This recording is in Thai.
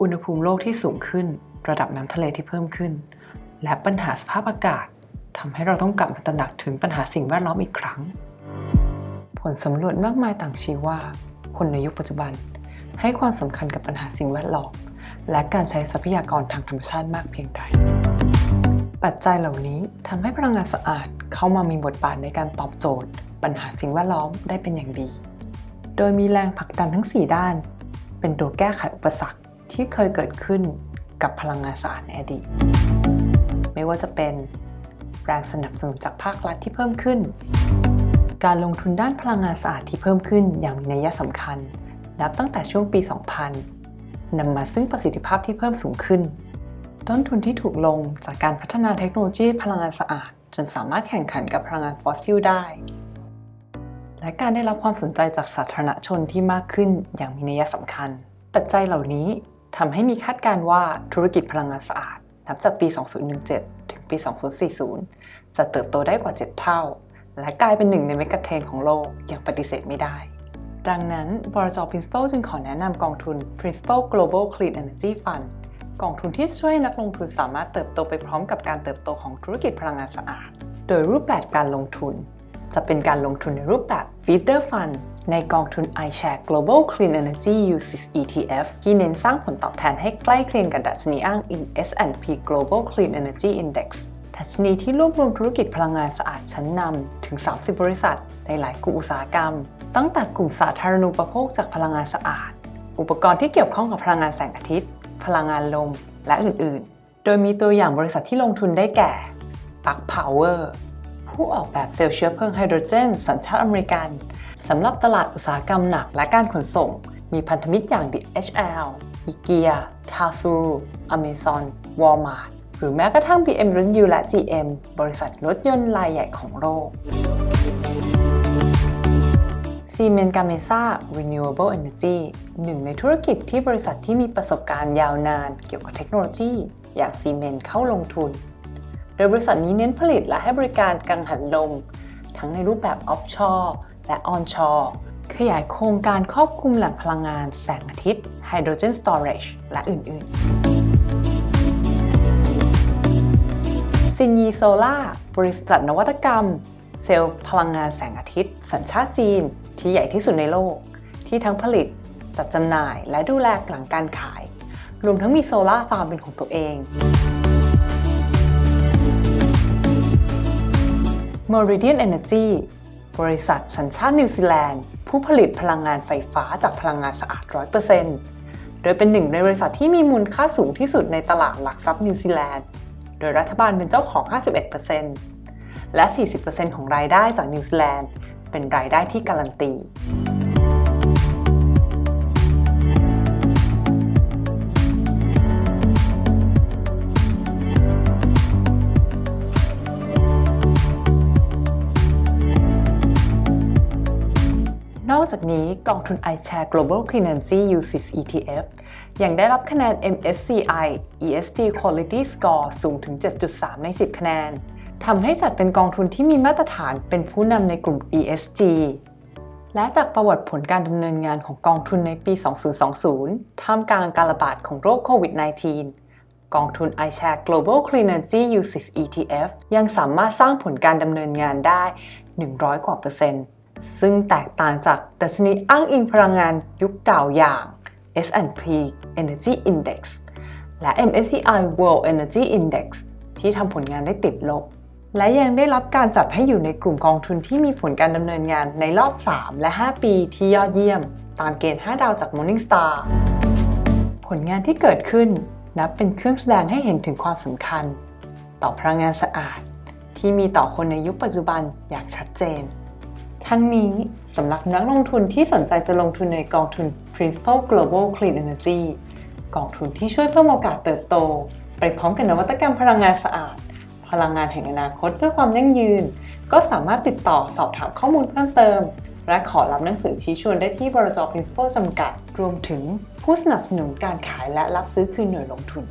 อุณหภูมิโลกที่สูงขึ้น ระดับน้ำทะเลที่เพิ่มขึ้น และปัญหาสภาพอากาศทำให้เราต้องกลับมาตระหนักถึงปัญหาสิ่งแวดล้อมอีกครั้ง ผลสำรวจมากมายต่างชี้ว่า คนในยุคปัจจุบัน ให้ความสำคัญกับปัญหาสิ่งแวดล้อม และการใช้ทรัพยากรทางธรรมชาติมากเพียงใด ปัจจัยเหล่านี้ทำให้พลังงานสะอาดเข้ามามีบทบาทในการตอบโจทย์ ปัญหาสิ่งแวดล้อมได้เป็นอย่างดี โดยมีแรงผลักดันทั้ง 4 ด้าน เป็นตัวแก้ไขอุปสรรค ที่เคยเกิดขึ้นกับพลังงานสะอาดในอดีต ไม่ว่าจะเป็นแรงสนับสนุนจากภาครัฐที่เพิ่มขึ้น การลงทุนด้านพลังงานสะอาดที่เพิ่มขึ้นอย่างมีนัยสำคัญ นับตั้งแต่ช่วงปี 2000 นำมาซึ่งประสิทธิภาพที่เพิ่มสูงขึ้น ต้นทุนที่ถูกลงจากการพัฒนาเทคโนโลยีพลังงานสะอาด จนสามารถแข่งขันกับพลังงานฟอสซิลได้ และการได้รับความสนใจจากสาธารณชนที่มากขึ้นอย่างมีนัยสำคัญ ปัจจัยเหล่านี้ ทำให้มีคาดการว่าธุรกิจพลังงานสะอาด นับจากปี 2017 ถึงปี 2040 จะเติบโตได้กว่า 7 เท่า และกลายเป็นหนึ่งในเมกะเทรนของโลกอย่างปฏิเสธไม่ได้ ดังนั้นบรจ Principal จึงขอแนะนำกองทุน Principal Global Clean Energy Fund กองทุนที่จะช่วยนักลงทุนสามารถเติบโตไปพร้อมกับการเติบโตของธุรกิจพลังงานสะอาด โดยรูปแบบการลงทุน จะเป็นการลงทุนในรูปแบบ Feeder Fund ในกองทุน iShare Global Clean Energy UCITS ETF ที่เน้นสร้างผลตอบแทนให้ใกล้เคียงกับดัชนีอ้างอิง S&P Global Clean Energy Index ดัชนีที่รวบรวมธุรกิจพลังงานสะอาดชั้นนำถึง 30 บริษัท ในหลายกลุ่มอุตสาหกรรม ตั้งแต่กลุ่มสาธารณูปโภคจากพลังงานสะอาด อุปกรณ์ที่เกี่ยวข้องกับพลังงานแสงอาทิตย์ พลังงานลม และอื่น ๆ โดยมีตัวอย่างบริษัทที่ลงทุนได้แก่ Plug Power ผู้ออกแบบเซลล์เชื้อเพลิงไฮโดรเจน สัญชาติอเมริกันสำหรับตลาดอุตสาหกรรมหนักและการขนส่ง มีพันธมิตรอย่าง DHL IKEA Carrefour Amazon Walmart หรือแม้กระทั่ง BMW และ GM บริษัทรถยนต์รายใหญ่ของโลก Siemens Gamesa Renewable Energy หนึ่งในธุรกิจที่บริษัทที่มีประสบการณ์ยาวนานเกี่ยวกับเทคโนโลยี อย่าง Siemens เข้าลงทุน โดยบริษัทนี้เน้นผลิตและให้บริการกังหันลม ทั้งในรูปแบบ offshore และ onshore ขยายโครงการครอบคลุมแหล่งพลังงานแสงอาทิตย์ hydrogen storage และอื่นๆซินยีโซล่าบริษัทนวัตกรรม เซลล์พลังงานแสงอาทิตย์ สัญชาติจีน ที่ใหญ่ที่สุดในโลก ที่ทั้งผลิตจัดจำหน่ายและดูแลหลังการขาย รวมทั้งมีโซล่าฟาร์มเป็นของตัวเอง Meridian Energy บริษัทสัญชาตินิวซีแลนด์ ผู้ผลิตพลังงานไฟฟ้าจากพลังงานสะอาด 100%โดยเป็นหนึ่งในบริษัทที่มีมูลค่าสูงที่สุดในตลาดหลักทรัพย์นิวซีแลนด์ โดยรัฐบาลเป็นเจ้าของ 51%และ 40%ของรายได้จากนิวซีแลนด์ เป็นรายได้ที่การันตี อกจากนี้กองทุน iShare Global Clean Energy UCITS ETF ยังได้รับคะแนน MSCI ESG Quality Score สูงถึง 7.3 ใน 10 คะแนนทำให้จัดเป็นกองทุนที่มีมาตรฐานเป็นผู้นำในกลุ่ม ESG และจากประวัติผลการดำเนินงานของกองทุนในปี 2020 ท่ามกลางการระบาดของโรคโควิด -19 กองทุน iShare Global Clean Energy UCITS ETF ยังสามารถสร้างผลการดำเนินงานได้ 100 กว่าเปอร์เซ็นต์ ซึ่งแตกต่างจากดัชนีอ้างอิงพลังงานยุคเก่าอย่าง S&P Energy Index และ MSCI World Energy Index ที่ทำผลงานได้ติดลบ และยังได้รับการจัดให้อยู่ในกลุ่มกองทุนที่มีผลการดำเนินงานในรอบ 3 และ 5 ปีที่ยอดเยี่ยม ตามเกณฑ์ 5 ดาวจาก Morningstar ผลงานที่เกิดขึ้นนับเป็นเครื่องแสดงให้เห็นถึงความสำคัญ ต่อพลังงานสะอาด ที่มีต่อคนในยุคปัจจุบันอย่างชัดเจน ทั้งนี้สำหรับนักลงทุนที่สนใจจะลงทุนในกองทุน Principal Global Clean Energy กองทุนที่ช่วยเพิ่มโอกาสเติบโต ไปพร้อมกับนวัตกรรมพลังงานสะอาด พลังงานแห่งอนาคตเพื่อความยั่งยืน ก็สามารถติดต่อสอบถามข้อมูลเพิ่มเติม และขอรับหนังสือชี้ชวนได้ที่บรจ Principal จำกัด รวมถึงผู้สนับสนุนการขายและรับซื้อคืนหน่วยลงทุน